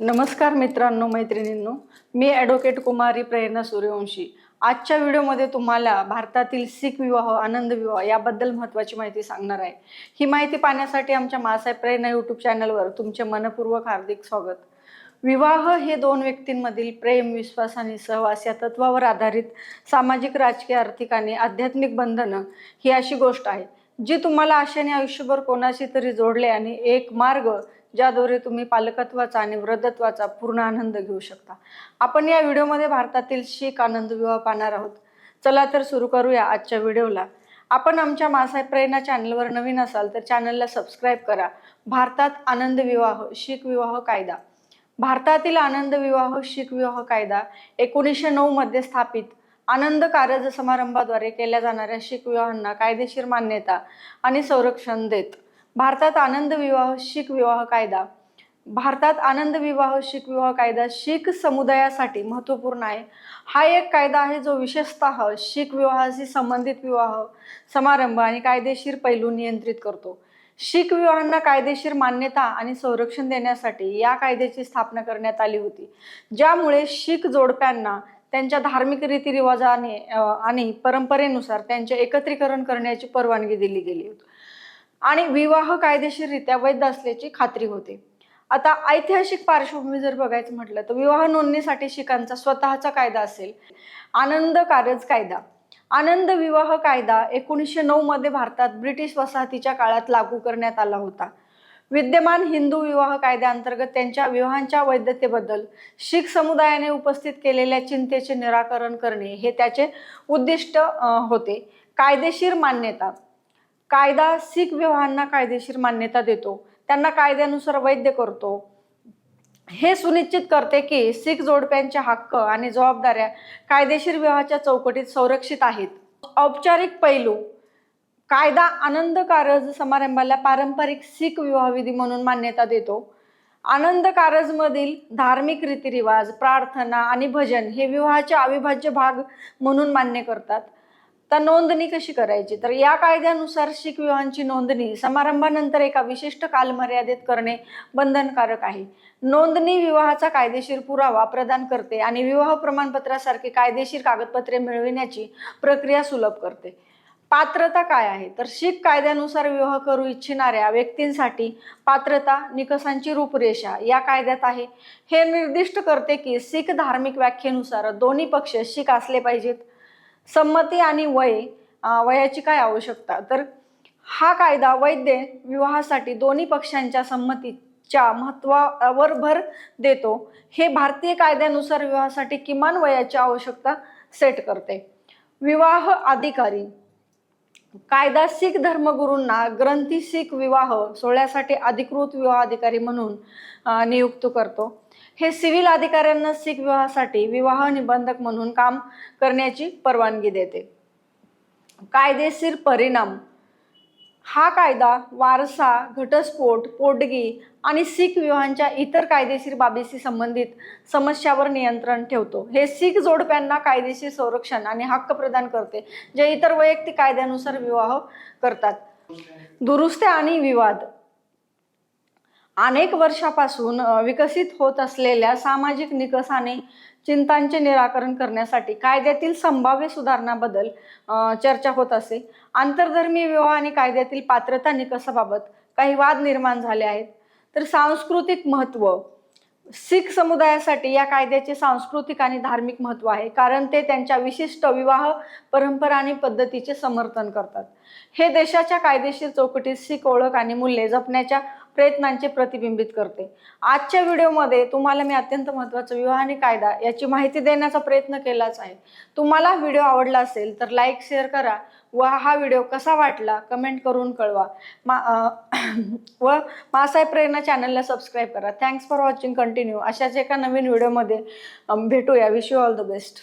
नमस्कार मित्रांनो मैत्रिणींनो. मी ॲडव्होकेट कुमारी प्रेरणा सूर्यवंशी. आजच्या व्हिडिओमध्ये तुम्हाला भारतातील सिख विवाह आनंद विवाह याबद्दल महत्त्वाची माहिती सांगणार आहे. ही माहिती पाहण्यासाठी आमच्या मासाहेब प्रेरणा यूट्यूब चॅनलवर तुमचे मनपूर्वक हार्दिक स्वागत. विवाह हे दोन व्यक्तींमधील प्रेम विश्वास आणि सहवास या तत्वावर आधारित सामाजिक राजकीय आर्थिक आणि आध्यात्मिक बंधनं ही अशी गोष्ट आहे जी तुम्हाला आशेने आयुष्यभर कोणाशी तरी जोडले आणि एक मार्ग ज्याद्वारे तुम्ही पालकत्वाचा आणि वृद्धत्वाचा पूर्ण आनंद घेऊ शकता. आपण या व्हिडिओमध्ये भारतातील शीख आनंद विवाह पाहणार आहोत. चला तर सुरू करूया आजच्या व्हिडिओला. आपण आमच्या मासाहेब प्रेरणा चॅनलवर नवीन असाल तर चॅनलला सबस्क्राईब करा. भारतात आनंद विवाह शीख विवाह कायदा. भारतातील आनंद विवाह शीख विवाह कायदा एकोणीसशे नऊ मध्ये स्थापित. आनंद कार्य समारंभाद्वारे केल्या जाणाऱ्या शीख विवाहांना कायदेशीर मान्यता आणि संरक्षण देत. भारतात आनंद विवाह शीख विवाह कायदा. भारतात आनंद विवाह शीख विवाह कायदा शीख समुदायासाठी महत्त्वपूर्ण आहे. हा एक कायदा आहे जो विशेषतः शीख विवाहाशी संबंधित विवाह समारंभ आणि कायदेशीर पैलू नियंत्रित करतो. शीख विवाहांना कायदेशीर मान्यता आणि संरक्षण देण्यासाठी या कायद्याची स्थापना करण्यात आली होती. ज्यामुळे शीख जोडप्यांना त्यांच्या धार्मिक रीतिरिवाजाने आणि परंपरेनुसार त्यांचे एकत्रीकरण करण्याची परवानगी दिली गेली होती. आणि विवाह कायदेशीररित्या वैध असल्याची खात्री होते. आता ऐतिहासिक पार्श्वभूमी जर बघायचं म्हटलं तर विवाह नोंदणीसाठी शिखांचा स्वतःचा कायदा असेल. आनंद कारज कायदा. आनंद विवाह कायदा एकोणीसशे नऊ मध्ये भारतात ब्रिटिश वसाहतीच्या काळात लागू करण्यात आला होता. विद्यमान हिंदू विवाह कायद्याअंतर्गत त्यांच्या विवाहांच्या वैधतेबद्दल शीख समुदायाने उपस्थित केलेल्या चिंतेचे निराकरण करणे हे त्याचे उद्दिष्ट होते. कायदेशीर मान्यता. कायदा शीख विवाहांना कायदेशीर मान्यता देतो. त्यांना कायद्यानुसार वैद्य करतो. हे सुनिश्चित करते की शीख जोडप्यांचे हक्क आणि जबाबदाऱ्या कायदेशीर विवाहाच्या चौकटीत संरक्षित आहेत. औपचारिक पैलू. कायदा आनंद कारज समारंभाला पारंपरिक शीख विवाहविधी म्हणून मान्यता देतो. आनंद कारजमधील धार्मिक रीतिरिवाज प्रार्थना आणि भजन हे विवाहाचे अविभाज्य भाग म्हणून मान्य करतात. तर नोंदणी कशी करायची? तर या कायद्यानुसार शीख विवाहांची नोंदणी समारंभानंतर एका विशिष्ट कालमर्यादेत करणे बंधनकारक आहे. नोंदणी विवाहाचा कायदेशीर पुरावा प्रदान करते आणि विवाह प्रमाणपत्रासारखी कायदेशीर कागदपत्रे मिळविण्याची प्रक्रिया सुलभ करते. पात्रता काय आहे? तर शीख कायद्यानुसार विवाह करू इच्छिणाऱ्या व्यक्तींसाठी पात्रता निकषांची रूपरेषा या कायद्यात आहे. हे निर्दिष्ट करते की शीख धार्मिक व्याख्येनुसार दोन्ही पक्ष शीख असले पाहिजेत. संमती आणि वय वयाची काय आवश्यकता? तर हा कायदा वैद्य विवाहासाठी दोन्ही पक्षांच्या संमतीच्या महत्वावर भर देतो. हे भारतीय कायद्यानुसार विवाहासाठी किमान वयाची आवश्यकता सेट करते. विवाह अधिकारी. कायदा शीख धर्मगुरूंना ग्रंथी शीख विवाह सोहळ्यासाठी अधिकृत विवाह अधिकारी म्हणून नियुक्त करतो. हे सिव्हिल अधिकाऱ्यांना शीख विवाहासाठी विवाह निबंधक म्हणून काम करण्याची परवानगी देते. कायदेशीर परिणाम. हा कायदा वारसा घटस्फोट पोटगी आणि शीख विवाहांच्या इतर कायदेशीर बाबीशी संबंधित समस्यावर नियंत्रण ठेवतो. हे शीख जोडप्यांना कायदेशीर संरक्षण आणि हक्क प्रदान करते जे इतर वैयक्तिक कायद्यानुसार विवाह करतात. दुरुस्त्या आणि विवाद. अनेक वर्षापासून विकसित होत असलेल्या सामाजिक निकषाने चिंतांचे निराकरण करण्यासाठी कायद्यातील संभाव्य सुधारणाबद्दल चर्चा होत असे. आंतरधर्मीय विवाह आणि कायद्यातील पात्रता निकषाबाबत काही वाद निर्माण झाले आहेत. तर सांस्कृतिक महत्त्व शीख समुदायासाठी या कायद्याचे सांस्कृतिक आणि धार्मिक महत्त्व आहे कारण ते त्यांच्या विशिष्ट विवाह परंपरा आणि पद्धतीचे समर्थन करतात. हे देशाच्या कायदेशीर चौकटीत शीख ओळख आणि मूल्ये जपण्याच्या प्रयत्नांचे प्रतिबिंबित करते. आजच्या व्हिडिओमध्ये तुम्हाला मी अत्यंत महत्त्वाचा विवाह आणि कायदा याची माहिती देण्याचा प्रयत्न केलाच आहे. तुम्हाला व्हिडिओ आवडला असेल तर लाईक शेअर करा व हा व्हिडिओ कसा वाटला कमेंट करून कळवा. मा व मासाहेब प्रेरणा चॅनलला सबस्क्राईब करा. Thanks for watching. कंटिन्यू अशाच एका नवीन व्हिडिओमध्ये भेटूया. Wish you all the best